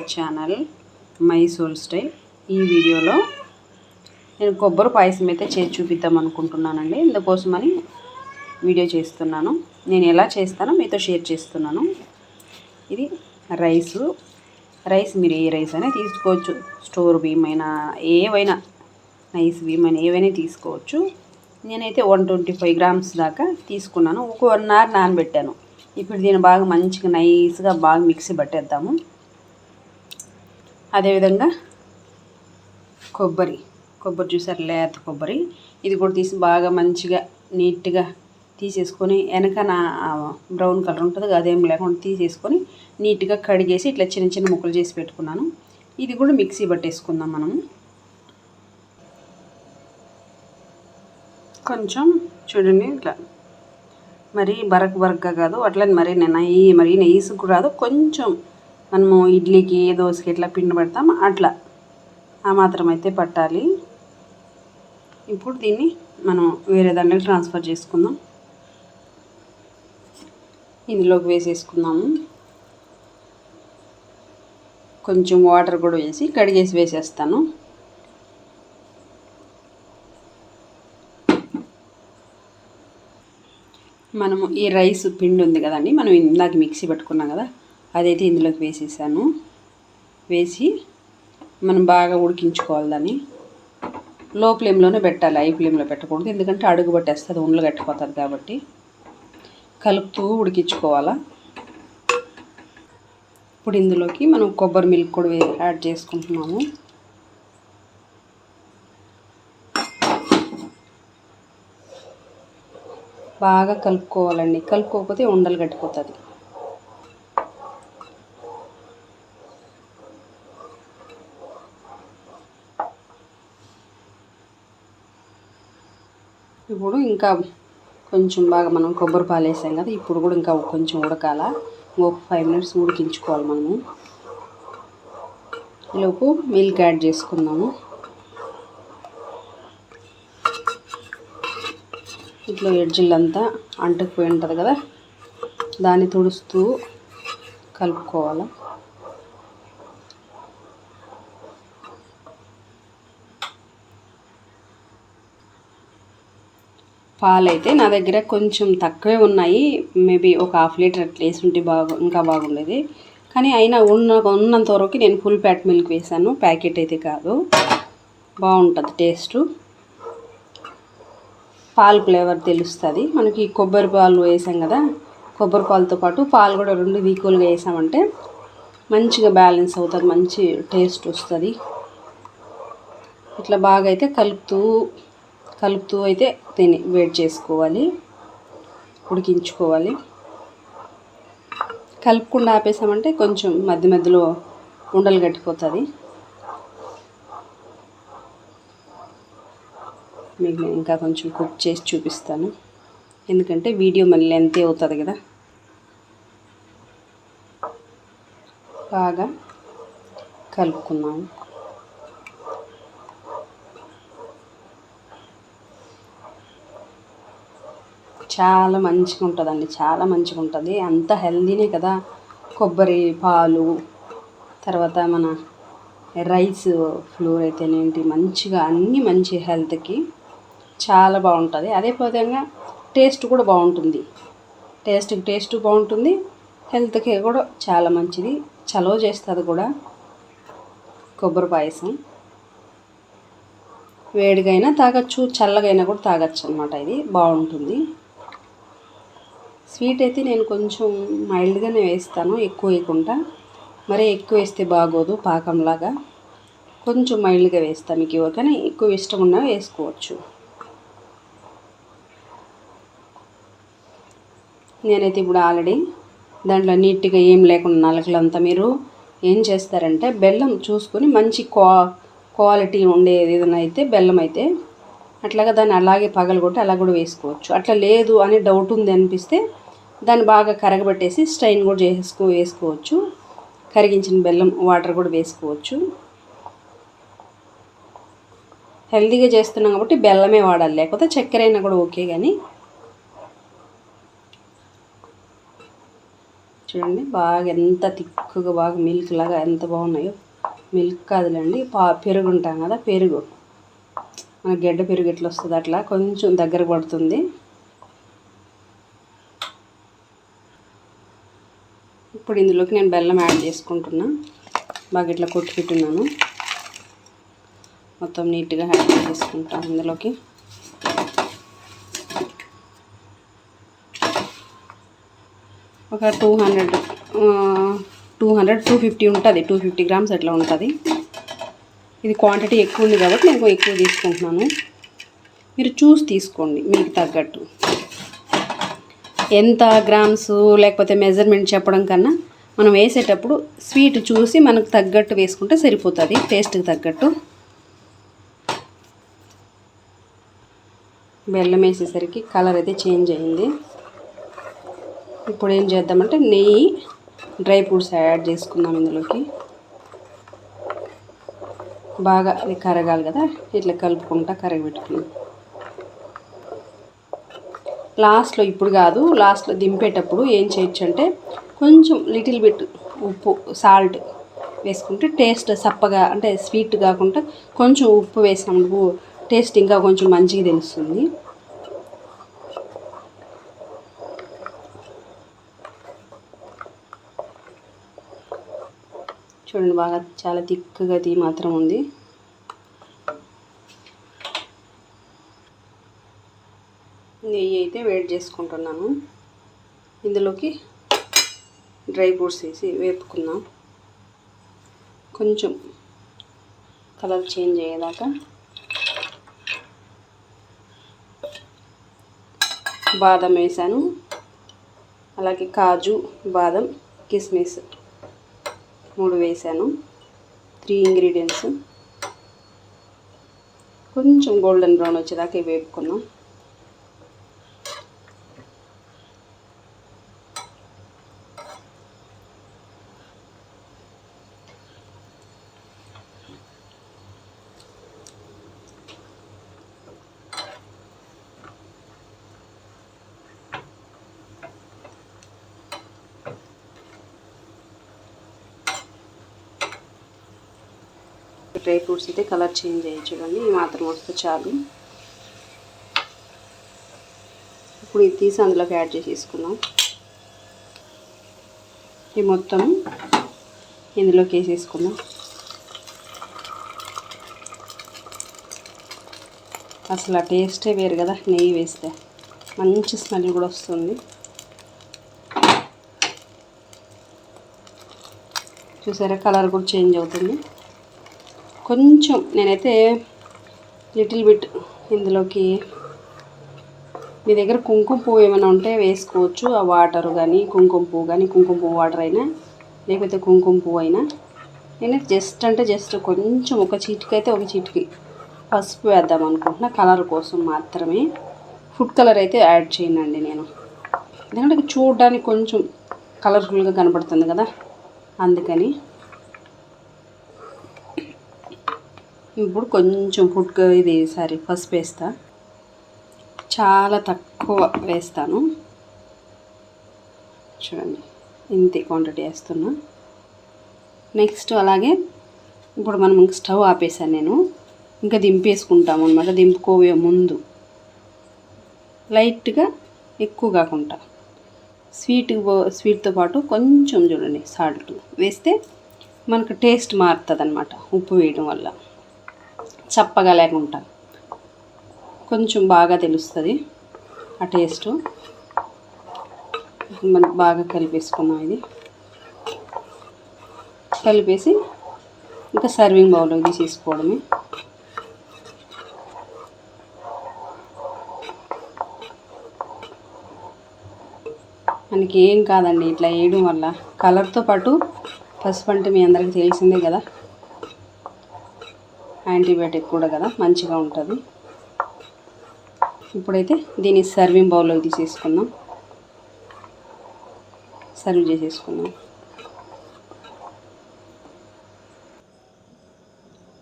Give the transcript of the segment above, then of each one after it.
Your channel my soul style. ఈ వీడియోలో నేను కొబ్బరి పాయసం అయితే చేసి చూపిద్దాం అనుకుంటున్నానండి. ఇందుకోసమని వీడియో చేస్తున్నాను. నేను ఎలా చేస్తానో మీతో షేర్ చేస్తున్నాను. ఇది రైసు. రైస్ మీరు ఏ రైస్ అయినా తీసుకోవచ్చు. స్టోర్ బియ్యం ఏవైనా నైస్ భీమైనా ఏవైనా తీసుకోవచ్చు. నేనైతే వన్ ట్వంటీ ఫైవ్ గ్రామ్స్ దాకా తీసుకున్నాను. ఒక వన్ అవర్ నానబెట్టాను. ఇప్పుడు దీన్ని బాగా మంచిగా నైస్గా బాగా మిక్సీ పట్టేద్దాము. అదేవిధంగా కొబ్బరి కొబ్బరి చూసారు? లేత కొబ్బరి. ఇది కూడా తీసి బాగా మంచిగా నీట్గా తీసేసుకొని వెనక నా బ్రౌన్ కలర్ ఉంటుంది అదేం లేకుండా తీసేసుకొని నీట్గా కడిగేసి ఇట్లా చిన్న చిన్న ముక్కలు చేసి పెట్టుకున్నాను. ఇది కూడా మిక్సీ పట్టేసుకుందాం మనము. కొంచెం చూడండి ఇట్లా. మరి బరక్ బరక్గా కాదు అట్లని మరీ నెయ్యి మరీ నెయ్యి రాదు కొంచెం మనము ఇడ్లీకి దోశకి ఎట్లా పిండి పెడతాం అట్లా. ఆ మాత్రం అయితే పట్టాలి. ఇప్పుడు దీన్ని మనం వేరే దాంట్లోకి ట్రాన్స్ఫర్ చేసుకుందాం. ఇందులోకి వేసేసుకుందాము. కొంచెం వాటర్ కూడా వేసి కడిగేసి వేసేస్తాను. మనము ఈ రైస్ పిండి ఉంది కదండి మనం ఇందాక మిక్సీ పెట్టుకున్నాం కదా అదైతే ఇందులోకి వేసేసాను. వేసి మనం బాగా ఉడికించుకోవాలి దాన్ని. లో ఫ్లేమ్లోనే పెట్టాలి హై ఫ్లేమ్లో పెట్టకూడదు. ఎందుకంటే అడుగు పట్టేస్తుంది ఉండలు కట్టిపోతుంది కాబట్టి. కలుపుతూ ఉడికించుకోవాలా. ఇప్పుడు ఇందులోకి మనం కొబ్బరి మిల్క్ కూడా యాడ్ చేసుకుంటున్నాము. బాగా కలుపుకోవాలండి. కలుపుకోకపోతే ఉండలు కట్టిపోతుంది ఇప్పుడు ఇంకా కొంచెం బాగా మనం కొబ్బరి పాలు వేసాం కదా ఇప్పుడు కూడా ఇంకా కొంచెం ఉడకాల? ఇంకొక ఫైవ్ మినిట్స్ ఉడికించుకోవాలి మనము. ఈలోపు మిల్క్ యాడ్ చేసుకుందాము. ఇట్లా ఎడ్జిలంతా అంటుకుపోయి ఉంటుంది కదా దాన్ని తుడుస్తూ కలుపుకోవాలి? పాలైతే నా దగ్గర కొంచెం తక్కువే ఉన్నాయి. మేబీ ఒక హాఫ్ లీటర్ అట్లా వేసుంటే ఉంటే బాగు ఇంకా బాగుండేది. కానీ అయినా ఉన్న ఉన్నంత వరకు నేను ఫుల్ ప్యాట్ మిల్క్ వేసాను. ప్యాకెట్ అయితే కాదు. బాగుంటుంది టేస్ట్ పాలు ఫ్లేవర్ తెలుస్తుంది. మనకి కొబ్బరి పాలు వేసాం కదా. కొబ్బరి పాలతో పాటు పాలు కూడా రెండు ఈక్వల్గా వేసామంటే మంచిగా బ్యాలెన్స్ అవుతుంది. మంచి టేస్ట్ వస్తుంది. ఇట్లా బాగా అయితే కలుపుతూ కలుపుతూ అయితే దీన్ని వేడి చేసుకోవాలి ఉడికించుకోవాలి. కలుపుకుండా ఆపేసామంటే కొంచెం మధ్య మధ్యలో ఉండలు కట్టిపోతుంది మీకు నేను ఇంకా కొంచెం కుక్ చేసి చూపిస్తాను. ఎందుకంటే వీడియో మళ్ళీ లెంతే అవుతుంది కదా. బాగా కలుపుకున్నాము. చాలా మంచిగా ఉంటుందండి చాలా మంచిగా ఉంటుంది. అంత హెల్దీనే కదా కొబ్బరి పాలు తర్వాత మన రైస్ ఫ్లోర్ అయితేనేంటి మంచిగా అన్నీ మంచి హెల్త్కి చాలా బాగుంటుంది. అదే విధంగా టేస్ట్ కూడా బాగుంటుంది. టేస్ట్కి టేస్ట్ బాగుంటుంది హెల్త్కి కూడా చాలా మంచిది. చలవ చేస్తుంది కూడా కొబ్బరి పాయసం. వేడిగైనా తాగొచ్చు చల్లగైనా కూడా తాగొచ్చు అనమాట ఇది. బాగుంటుంది. స్వీట్ అయితే నేను కొంచెం మైల్డ్గానే వేస్తాను ఎక్కువ వేయకుండా. మరీ ఎక్కువ వేస్తే బాగోదు పాకంలాగా. కొంచెం మైల్డ్గా వేస్తాను మీకు కానీ ఎక్కువ ఇష్టం ఉన్నా వేసుకోవచ్చు. నేనైతే ఇప్పుడు ఆల్రెడీ దాంట్లో నీట్గా ఏం లేకుండా నలకలంతా మీరు ఏం చేస్తారంటే బెల్లం చూసుకొని మంచి క్వా క్వాలిటీ ఉండేది ఏదైనా అయితే బెల్లం అయితే అట్లాగా దాన్ని అలాగే పగలగొట్టి అలా కూడా వేసుకోవచ్చు. అట్లా లేదు అని డౌట్ ఉంది అనిపిస్తే దాన్ని బాగా కరగబెట్టేసి స్ట్రైన్ కూడా చేసుకో వేసుకోవచ్చు. కరిగించిన బెల్లం వాటర్ కూడా వేసుకోవచ్చు. హెల్తీగా చేస్తున్నాం కాబట్టి బెల్లమే వాడాలి. లేకపోతే చక్కెర అయినా కూడా ఓకే కానీ చూడండి బాగా ఎంత తిక్కుగా బాగా మిల్క్ లాగా ఎంత బాగున్నాయో. మిల్క్ కాదులేండి పా పెరుగు ఉంటాం కదా పెరుగు. మన గడ్డ పెరుగు ఎట్లా వస్తుంది అట్లా? కొంచెం దగ్గర పడుతుంది. ఇప్పుడు ఇందులోకి నేను బెల్లం యాడ్ చేసుకుంటున్నా. బాగా ఇట్లా కొట్టి మొత్తం నీట్గా యాడ్ చేసుకుంటాను ఇందులోకి. ఒక two hundred two hundred two fifty ఉంటుంది. టూ ఫిఫ్టీ గ్రామ్స్ అట్లా ఉంటుంది. ఇది క్వాంటిటీ ఎక్కువ ఉంది కాబట్టి నేను ఎక్కువ తీసుకుంటున్నాను. మీరు చూసి తీసుకోండి. మీకు తగ్గట్టు. ఎంత గ్రామ్స్ లేకపోతే మెజర్మెంట్ చెప్పడం కన్నా మనం వేసేటప్పుడు స్వీట్ చూసి మనకు తగ్గట్టు వేసుకుంటే సరిపోతుంది టేస్ట్కి తగ్గట్టు. బెల్లం వేసేసరికి కలర్ అయితే చేంజ్ అయింది. ఇప్పుడు ఏం చేద్దామంటే నెయ్యి డ్రై ఫ్రూట్స్ యాడ్ చేసుకుందాం ఇందులోకి. బాగా అది కరగాలి కదా ఇట్లా కలుపుకుంటా కరగబెట్టుకుని లాస్ట్లో ఇప్పుడు కాదు లాస్ట్లో దింపేటప్పుడు ఏం చేయొచ్చు అంటే కొంచెం లిటిల్ బిట్ ఉప్పు సాల్ట్ వేసుకుంటే టేస్ట్ సప్పగా అంటే స్వీట్ కాకుండా కొంచెం ఉప్పు వేసినప్పుడు టేస్ట్ ఇంకా కొంచెం మంచిగా తెలుస్తుంది. చూడండి బాగా చాలా తిక్కుగా మాత్రం ఉంది. నెయ్యి అయితే వేడి చేసుకుంటున్నాను. ఇందులోకి డ్రై ఫ్రూట్స్ వేసి వేపుకుందాం. కొంచెం కలర్ చేంజ్ అయ్యేదాకా బాదం వేసాను. అలాగే కాజు బాదం కిస్మిస్ మూడు వేసాను. Three ingredients. కొంచెం గోల్డెన్ బ్రౌన్ వచ్చేదాకా వేపుకుందాం. డ్రై ఫ్రూట్స్ అయితే కలర్ చేంజ్ అయ్యి చూడండి ఈ మాత్రం వస్తే చాలు. ఇప్పుడు ఇది తీసి అందులోకి యాడ్ చేసేసుకున్నాం ఈ మొత్తం ఇందులోకి వేసేసుకుందాం. అసలు ఆ టేస్టే వేరు కదా నెయ్యి వేస్తే. మంచి స్మెల్ కూడా వస్తుంది. చూసారా కలర్ కూడా చేంజ్ అవుతుంది. కొంచెం నేనైతే లిటిల్ బిట్ ఇందులోకి మీ దగ్గర కుంకుమ పువ్వు ఏమైనా ఉంటే వేసుకోవచ్చు. ఆ వాటర్ కానీ కుంకుమ పువ్వు కానీ కుంకుమ పువ్వు వాటర్ అయినా లేకపోతే కుంకుమ పువ్వు అయినా. నేను జస్ట్ అంటే జస్ట్ కొంచెం ఒక చీటికి అయితే ఒక చీటికి పసుపు వేద్దాం అనుకుంటున్నా. కలర్ కోసం మాత్రమే. ఫుడ్ కలర్ అయితే యాడ్ చేయనండి నేను. ఎందుకంటే చూడడానికి కొంచెం కలర్ఫుల్గా కనబడుతుంది కదా. అందుకని ఇప్పుడు కొంచెం ఫుడ్ ఇది సారీ పసుపు వేస్తా. చాలా తక్కువ వేస్తాను. చూడండి ఇంతే క్వాంటిటీ వేస్తున్నా. నెక్స్ట్ అలాగే ఇప్పుడు మనం ఇంక స్టవ్ ఆపేసాను నేను. ఇంకా దింపేసుకుంటాము అనమాట దింపుకోవే ముందు. లైట్గా ఎక్కువ కాకుండా. స్వీట్ స్వీట్తో పాటు కొంచెం చూడండి సాల్ట్ వేస్తే మనకు టేస్ట్ మారుతుంది అనమాట ఉప్పు వేయడం వల్ల. చప్పగా కొంచెం బాగా తెలుస్తుంది ఆ టేస్ట్. మనం బాగా కలిపేసుకున్నాం ఇది. కలిపేసి ఇంకా సర్వింగ్ బౌల్లోకి తీసేసుకోవడమే. మనకి ఏం కాదండి ఇట్లా వేయడం వల్ల. కలర్తో పాటు పసుపు అంటే మీ అందరికీ తెలిసిందే కదా. యాంటీబయాటిక్ కూడా కదా మంచిగా ఉంటుంది. ఇప్పుడైతే దీన్ని సర్వింగ్ బౌల్లోకి తీసేసుకుందాం. సర్వ్ చేసేసుకుందాం.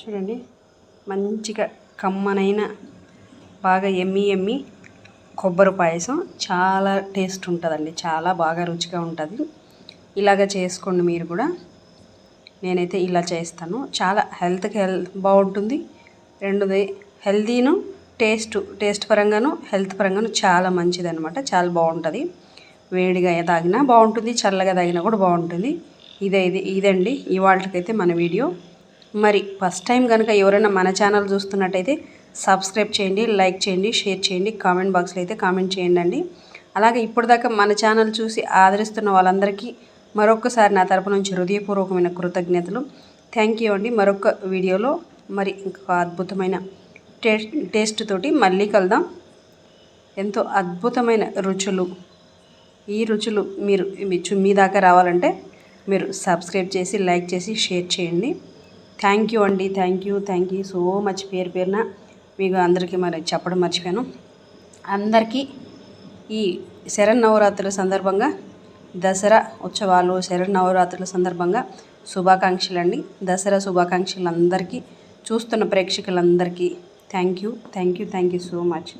చూడండి మంచిగా కమ్మనైన బాగా ఎమ్మి ఎమ్మి కొబ్బరి పాయసం. చాలా టేస్ట్ ఉంటుందండి చాలా బాగా రుచిగా ఉంటుంది. ఇలాగ చేసుకోండి మీరు కూడా. నేనైతే ఇలా చేస్తాను. చాలా హెల్త్కి హెల్త్ బాగుంటుంది. రెండుది హెల్తీను టేస్ట్ టేస్ట్ పరంగాను హెల్త్ పరంగాను చాలా మంచిది అనమాట చాలా బాగుంటుంది. వేడిగా తాగినా బాగుంటుంది చల్లగా తాగినా కూడా బాగుంటుంది. ఇదే ఇది ఇదండి ఇవాళకైతే మన వీడియో. మరి ఫస్ట్ టైం కనుక ఎవరైనా మన ఛానల్ చూస్తున్నట్టయితే సబ్స్క్రైబ్ చేయండి లైక్ చేయండి షేర్ చేయండి కామెంట్ బాక్స్లో అయితే కామెంట్ చేయండి అండి అలాగే ఇప్పటిదాకా మన ఛానల్ చూసి ఆదరిస్తున్న వాళ్ళందరికీ మరొకసారి నా తరపు నుంచి హృదయపూర్వకమైన కృతజ్ఞతలు. థ్యాంక్ యూ అండి. మరొక వీడియోలో మరి ఇంకొక అద్భుతమైన టేస్ట్ టేస్ట్ తోటి మళ్ళీ కలుద్దాం. ఎంతో అద్భుతమైన రుచులు. ఈ రుచులు మీరు మీ దాకా రావాలంటే మీరు సబ్స్క్రైబ్ చేసి లైక్ చేసి షేర్ చేయండి. థ్యాంక్ యూ అండి. Thank you thank you so much పేరు పేరున మీకు అందరికీ మరి చెప్పడం మర్చిపోయాను. అందరికీ ఈ శరన్నవరాత్రుల సందర్భంగా దసరా ఉత్సవాలు శరన్నవరాత్రుల సందర్భంగా శుభాకాంక్షలండి. దసరా శుభాకాంక్షలు అందరికీ చూస్తున్న ప్రేక్షకులందరికీ thank you thank you thank you so much